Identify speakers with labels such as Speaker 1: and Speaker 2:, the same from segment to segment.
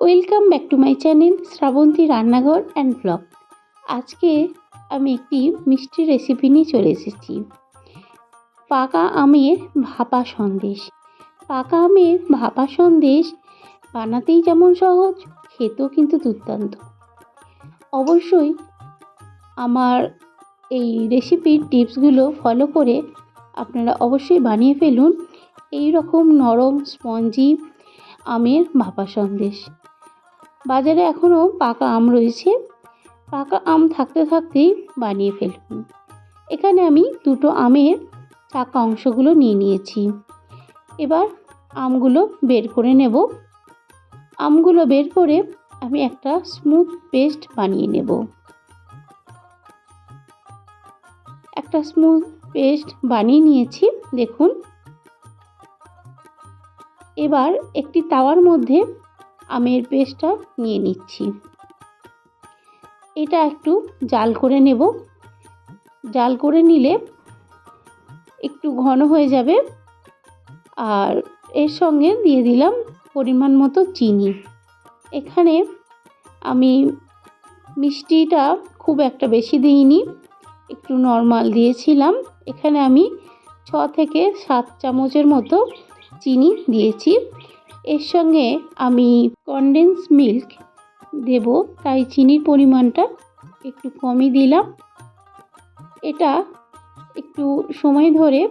Speaker 1: Welcome back to my channel Shrabanti রান্নাঘর and blog আজকে আমি একটি মিষ্টি রেসিপি নিয়ে চলে এসেছি। পাকা আমের ভাপা সন্দেশ। পাকা আমের ভাপা সন্দেশ বানাতেই যেমন সহজ, খেতেও কিন্তু দুর্দান্ত। অবশ্যই আমার এই রেসিপির টিপসগুলো ফলো করে আপনারা অবশ্যই বানিয়ে ফেলুন। এই রকম নরম স্পঞ্জি আমের ভাপা সন্দেশ। বাজারে এখনও পাকা আম রয়েছে। পাকা আম থাকতে থাকতেই বানিয়ে ফেলুন। এখানে আমি দুটো আমের চাকা অংশগুলো নিয়ে নিয়েছি। এবার আমগুলো বের করে নেব। আমগুলো বের করে আমি একটা স্মুথ পেস্ট বানিয়ে নেব। একটা স্মুথ পেস্ট বানিয়ে নিয়েছি, দেখুন। এবার একটি তাওয়ার মধ্যে আমের পেস্টটা নিয়ে নিচ্ছি। এটা একটু জাল করে নেব। জাল করে নিলে একটু ঘন হয়ে যাবে। আর এর সঙ্গে দিয়ে দিলাম পরিমাণ মতো চিনি। এখানে আমি মিষ্টিটা খুব একটা বেশি দিইনি, একটু নর্মাল দিয়েছিলাম। এখানে আমি ছ থেকে সাত চামচের মতো চিনি দিয়েছি। এর সঙ্গে আমি কনডেন্স মিল্ক দেব, তাই চিনির পরিমাণটা একটু কমই দিলাম। এটা একটু সময় ধরে,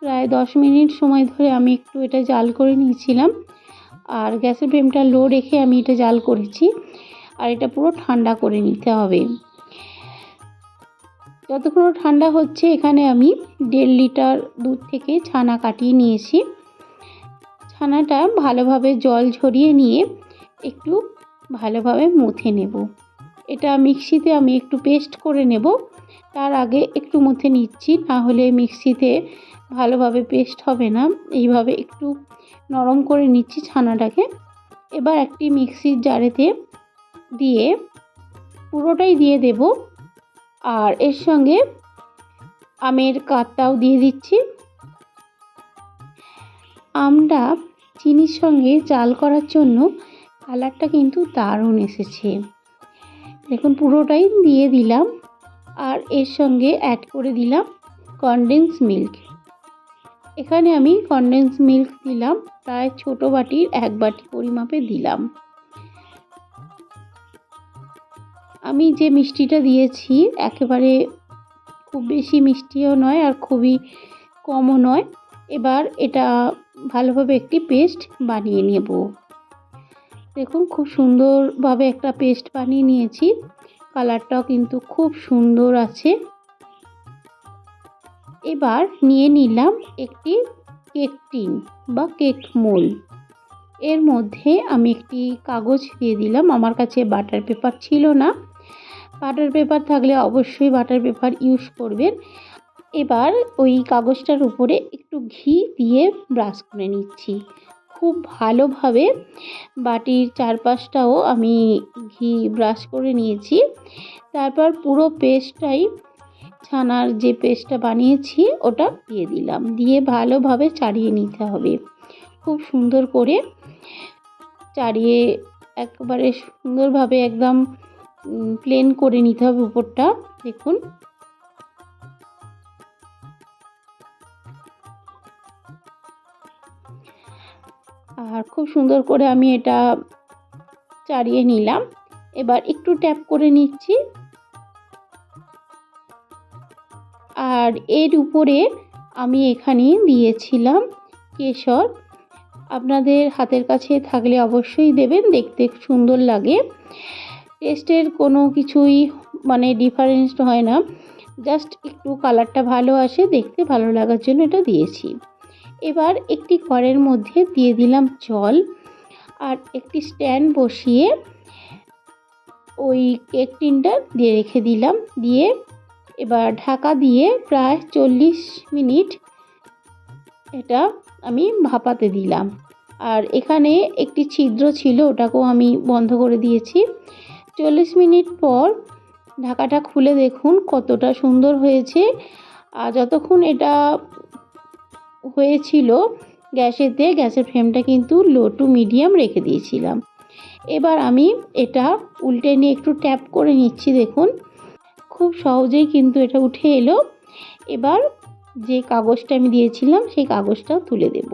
Speaker 1: প্রায় দশ মিনিট সময় ধরে আমি একটু এটা জাল করে নিয়েছিলাম। আর গ্যাসের ফ্লেমটা লো রেখে আমি এটা জাল করেছি। আর এটা পুরো ঠান্ডা করে নিতে হবে। যতক্ষণ ঠান্ডা হচ্ছে, এখানে আমি দেড় লিটার দুধ থেকে ছানা কাটিয়ে নিয়েছি। ছানাটা ভালোভাবে জল ঝরিয়ে নিয়ে একটু ভালোভাবে মুথে নেব। এটা মিক্সিতে আমি একটু পেস্ট করে নেব। তার আগে একটু মুথে নিচ্ছি, না হলে মিক্সিতে ভালোভাবে পেস্ট হবে না। এইভাবে একটু নরম করে নিচ্ছি ছানাটাকে। এবার একটি মিক্সির জারেতে দিয়ে পুরোটাই দিয়ে দেব। আর এর সঙ্গে আমের কাতটাও দিয়ে দিচ্ছি। আমটা চিনির সঙ্গে চাল করার জন্য কালারটা কিন্তু দারুণ এসেছে। দেখুন, পুরোটাই দিয়ে দিলাম আর এর সঙ্গে অ্যাড করে দিলাম কনডেন্স মিল্ক এখানে আমি কনডেন্স মিল্ক দিলাম, প্রায় ছোটো বাটির এক বাটি পরিমাপে দিলাম। আমি যে মিষ্টিটা দিয়েছি, একেবারে খুব বেশি মিষ্টিও নয় আর খুবই কমও নয়। এবার এটা ভালোভাবে একটি পেস্ট বানিয়ে নেব। দেখুন, খুব সুন্দরভাবে একটা পেস্ট বানিয়ে নিয়েছি। কালারটাও কিন্তু খুব সুন্দর আছে। এবার নিয়ে নিলাম একটি কেক টিন বা কেক মোল। এর মধ্যে আমি একটি কাগজ দিয়ে দিলাম। আমার কাছে বাটার পেপার ছিল না। বাটার পেপার থাকলে অবশ্যই বাটার পেপার ইউজ করবেন। এবার ওই কাগজটার উপরে একটু ঘি দিয়ে ব্রাশ করে নিচ্ছি। খুব ভালোভাবে বাটির চারপাশটাও আমি ঘি ব্রাশ করে নিয়েছি। তারপর পুরো পেস্টটাই, ছানার যে পেস্টটা বানিয়েছি ওটা দিয়ে দিলাম। দিয়ে ভালোভাবে চাড়িয়ে নিতে হবে। খুব সুন্দর করে চাড়িয়ে একবারে সুন্দরভাবে একদম প্লেন করে নিতে হবে উপরটা। দেখুন আর খুব সুন্দর করে আমি এটা চাড়িয়ে নিলাম। এবার একটু ট্যাপ করে নিচ্ছি। আর এর উপরে আমি এখানে দিয়েছিলাম কেশর। আপনাদের হাতের কাছে থাকলে অবশ্যই দেবেন, দেখতে সুন্দর লাগে। টেস্টের কোনো কিছুই মানে ডিফারেন্স হয় না। জাস্ট একটু কালারটা ভালো আসে, দেখতে ভালো লাগার জন্য এটা দিয়েছি। এবার একটি কড়ের মধ্যে দিয়ে দিলাম জল আর একটি স্ট্যান্ড বসিয়ে ওই কেক টিনটা দিয়ে রেখে দিলাম। দিয়ে এবার ঢাকা দিয়ে প্রায় চল্লিশ মিনিট এটা আমি ভাপাতে দিলাম। আর এখানে একটি ছিদ্র ছিল, ওটাকেও আমি বন্ধ করে দিয়েছি। চল্লিশ মিনিট পর ঢাকাটা খুলে দেখুন কতটা সুন্দর হয়েছে। আর যতক্ষণ এটা হয়েছিল গ্যাসেতে গ্যাসের ফ্লেমটা কিন্তু লো টু মিডিয়াম রেখে দিয়েছিলাম। এবার আমি এটা উল্টে নিয়ে একটু ট্যাপ করে নিচ্ছি, দেখুন। খুব সহজেই কিন্তু এটা উঠে এলো। এবার যে কাগজটা আমি দিয়েছিলাম, সেই কাগজটাও তুলে দেব।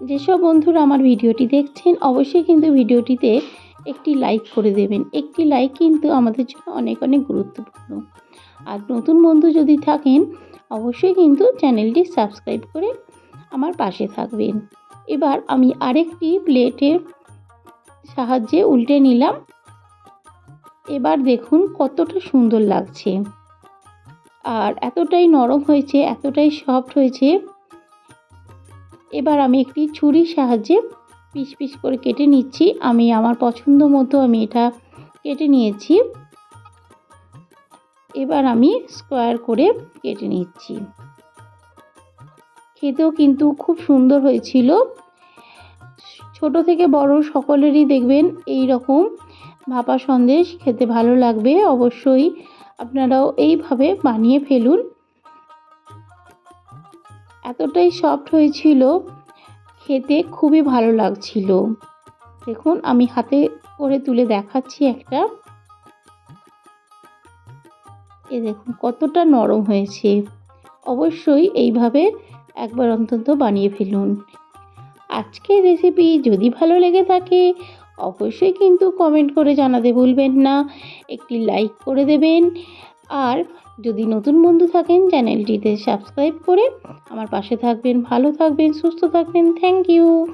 Speaker 1: যেসব বন্ধুরা আমার ভিডিওটি দেখছেন, অবশ্যই কিন্তু ভিডিওটিতে একটি লাইক করে দেবেন। একটি লাইক কিন্তু আমাদের জন্য অনেক অনেক গুরুত্বপূর্ণ। আর নতুন বন্ধু যদি থাকেন, অবশ্যই কিন্তু চ্যানেলটি সাবস্ক্রাইব করে আমার পাশে থাকবেন। এবার আমি আরেকটি প্লেটের সাহায্যে উল্টে নিলাম। এবার দেখুন কতটা সুন্দর লাগছে। আর এতটাই নরম হয়েছে, এতটাই সফট হয়েছে। এবার আমি একটি ছুরির সাহায্যে পিস পিস করে কেটে নিচ্ছি। আমি আমার পছন্দ মতো আমি এটা কেটে নিয়েছি। এবার আমি স্কোয়ার করে কেটে নিচ্ছি। খেতেও কিন্তু খুব সুন্দর হয়েছিল। ছোট থেকে বড় সকলেরই দেখবেন এই রকম ভাপা সন্দেশ খেতে ভালো লাগবে। অবশ্যই আপনারাও এইভাবে বানিয়ে ফেলুন। এতটাই সফট হয়েছিল, খেতে খুবই ভালো লাগছিল। দেখুন, আমি হাতে করে তুলে দেখাচ্ছি একটা। এ দেখুন, কতটা নরম হয়েছে। অবশ্যই এইভাবে একবার অন্তত বানিয়ে ফেলুন। আজকের রেসিপি যদি ভালো লেগে থাকে, অবশ্যই কিন্তু কমেন্ট করে জানাতে ভুলবেন না। একটি লাইক করে দেবেন। আর যদি নতুন বন্ধু থাকেন চ্যানেলটিতে সাবস্ক্রাইব করে আমার পাশে থাকবেন, ভালো থাকবেন, সুস্থ থাকবেন। Thank you